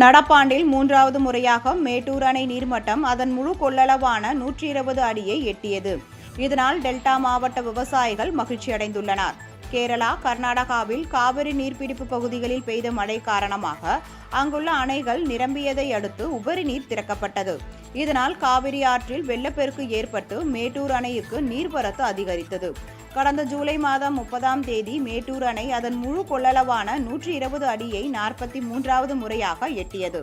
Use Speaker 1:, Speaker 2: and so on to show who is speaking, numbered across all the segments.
Speaker 1: நடப்பாண்டில் மூன்றாவது முறையாக மேட்டூர் அணை நீர்மட்டம் அதன் முழு கொள்ளளவான நூற்றி இருபது அடியை எட்டியது. இதனால் டெல்டா மாவட்ட விவசாயிகள் மகிழ்ச்சியடைந்துள்ளனர் கேரளா கர்நாடகாவில் காவிரி நீர்பிடிப்பு பகுதிகளில் பெய்த மழை காரணமாக அங்குள்ள அணைகள் நிரம்பியதை அடுத்து உபரி நீர் திறக்கப்பட்டது. இதனால் காவிரி ஆற்றில் வெள்ளப்பெருக்கு ஏற்பட்டு மேட்டூர் அணைக்கு நீர்வரத்து அதிகரித்தது. கடந்த ஜூலை மாதம் முப்பதாம் தேதி மேட்டூர் அணை அதன் முழு கொள்ளளவான நூற்றி இருபது அடியை நாற்பத்தி மூன்றாவது முறையாக எட்டியது.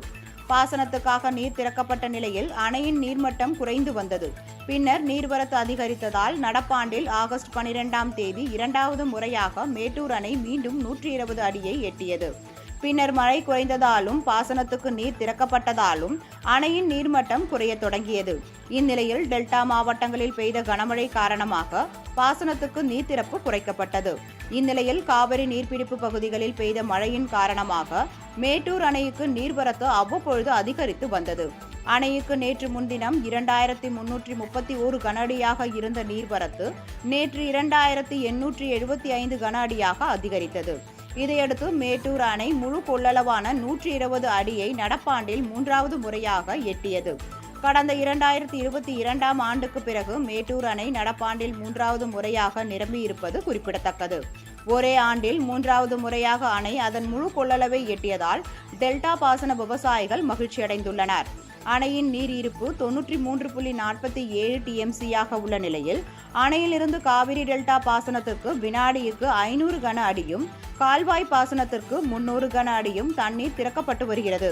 Speaker 1: பாசனத்துக்காக நீர் திறக்கப்பட்ட நிலையில் அணையின் நீர்மட்டம் குறைந்து வந்தது. பின்னர் நீர்வரத்து அதிகரித்ததால் நடப்பாண்டில் ஆகஸ்ட் பனிரெண்டாம் தேதி இரண்டாவது முறையாக மேட்டூர் அணை மீண்டும் நூற்றி இருபது அடியை எட்டியது. பின்னர் மழை குறைந்ததாலும் பாசனத்துக்கு நீர் திறக்கப்பட்டதாலும் அணையின் நீர்மட்டம் குறைய தொடங்கியது. இந்நிலையில் டெல்டா மாவட்டங்களில் பெய்த கனமழை காரணமாக பாசனத்துக்கு நீர் திறப்பு குறைக்கப்பட்டது. இந்நிலையில் காவிரி நீர்பிடிப்பு பகுதிகளில் பெய்த மழையின் காரணமாக மேட்டூர் அணைக்கு நீர்வரத்து அவ்வப்பொழுது அதிகரித்து வந்தது. அணைக்கு நேற்று முன்தினம் இரண்டாயிரத்தி முன்னூற்றி முப்பத்தி ஓரு கன அடியாக இருந்த நீர்வரத்து நேற்று இரண்டாயிரத்தி எண்ணூற்றி எழுபத்தி ஐந்து கன அடியாக அதிகரித்தது. இதையடுத்து மேட்டூர் அணை முழு கொள்ளளவான நூற்றி இருபது அடியை நடப்பாண்டில் மூன்றாவது முறையாக எட்டியது. கடந்த இரண்டாயிரத்தி இருபத்தி இரண்டாம் ஆண்டுக்கு பிறகு மேட்டூர் அணை நடப்பாண்டில் மூன்றாவது முறையாக நிரம்பியிருப்பது குறிப்பிடத்தக்கது. ஒரே ஆண்டில் மூன்றாவது முறையாக அணை அதன் முழு கொள்ளளவை எட்டியதால் டெல்டா பாசன விவசாயிகள் மகிழ்ச்சியடைந்துள்ளனர். அணையின் நீர் இருப்பு தொன்னூற்றி மூன்று புள்ளி நாற்பத்தி ஏழு டிஎம்சியாக உள்ள நிலையில் அணையிலிருந்து காவிரி டெல்டா பாசனத்திற்கு வினாடிக்கு ஐநூறு கன அடியும் கால்வாய் பாசனத்திற்கு முன்னூறு கன அடியும் தண்ணீர் திறக்கப்பட்டு வருகிறது.